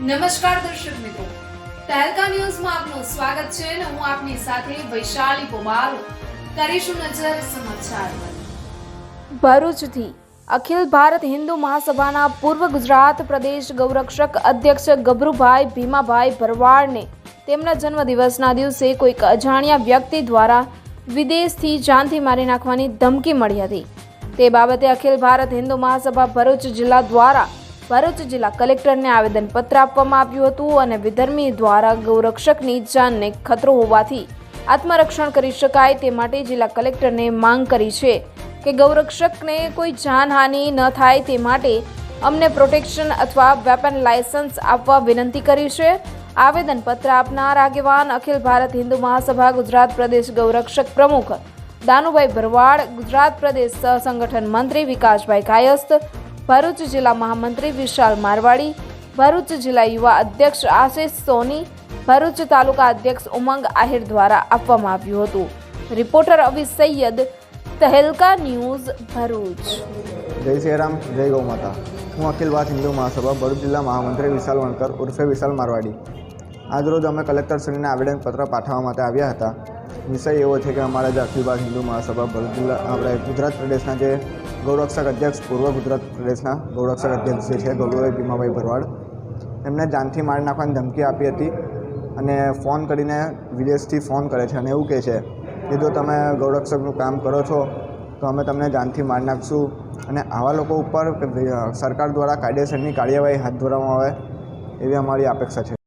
નમસ્કાર દર્શક મિત્રો. તહેલકા ન્યૂઝમાં આપનું સ્વાગત છે અને હું આપની સાથે વૈશાલી કુમાર કરીશું નજર સમાચાર ભરૂચથી અખિલ ભારત હિન્દુ મહાસભાના પૂર્વ ગુજરાત પ્રદેશ ગૌરક્ષક અધ્યક્ષ ગભરુભાઈ ભીમાભાઈ ભરવાડને તેમના જન્મદિવસના દિવસે કોઈક અજાણ્યા વ્યક્તિ દ્વારા વિદેશથી જાનથી મારી નાખવાની ધમકી મળી હતી. તે બાબતે અખિલ ભારત હિન્દુ મહાસભા ભરૂચ જિલ્લા દ્વારા ભરૂચ જિલ્લા કલેક્ટરને આવેદનપત્ર આપવામાં આવ્યું હતું અને વિધર્મી દ્વારા ગૌરક્ષકની જાનને ખતરો હોવાથી આત્મરક્ષણ કરી શકાય તે માટે જિલ્લા કલેક્ટરને માંગ કરી છે કે ગૌરક્ષકને કોઈ જાનહાનિ ન થાય તે માટે અમને પ્રોટેક્શન અથવા વેપન લાયસન્સ આપવા વિનંતી કરી છે. આવેદનપત્ર આપનાર આગેવાન અખિલ ભારત હિન્દુ મહાસભા, ગુજરાત પ્રદેશ ગૌરક્ષક પ્રમુખ દાનુભાઈ ભરવાડ, ગુજરાત પ્રદેશ સહ સંગઠન મંત્રી વિકાસભાઈ કાયસ્થ ભરૂચ જિલ્લા મહામંત્રી વિશાલ મારવાડી, ભરૂચ જિલ્લા યુવા અધ્યક્ષ આશિષ સોની, ભરૂચ તાલુકા અધ્યક્ષ ઉમંગ આહિર દ્વારા આપવામાં આવ્યું હતું. Reporter Avi Syed, Tehelka news Bharuch. જય શ્રીરામ જય ગૌ માતા. હું અખિલ ભારત હિન્દુ મહાસભા, ભરૂચ જિલ્લા મહામંત્રી વિશાલ વણકર ઉર્ફે વિશાલ મારવાડી. આજરોજ અમે કલેક્ટરશ્રીને આવેદનપત્ર પાઠવવા માટે આવ્યા હતા. વિષય એવો છે કે અમારા જે અખિલ હિન્દુ મહાસભા ભરૂચ આપણે ગુજરાત પ્રદેશના જે ગૌરક્ષક અધ્યક્ષ, પૂર્વ ગુજરાત પ્રદેશના ગૌરક્ષક અધ્યક્ષ જે છે ગૌરવભાઈ ભીમાભાઈ ભરવાડ, એમને જાનથી મારી નાખવાની ધમકી આપી હતી અને ફોન કરીને વિદેશથી ફોન કરે છે અને એવું કહે છે કે જો તમે ગૌરક્ષકનું કામ કરો છો, તો અમે તમને જાનથી મારી નાખશું અને આવા લોકો ઉપર સરકાર દ્વારા કાયદેસરની કાર્યવાહી હાથ ધરવામાં આવે, એવી અમારી અપેક્ષા છે.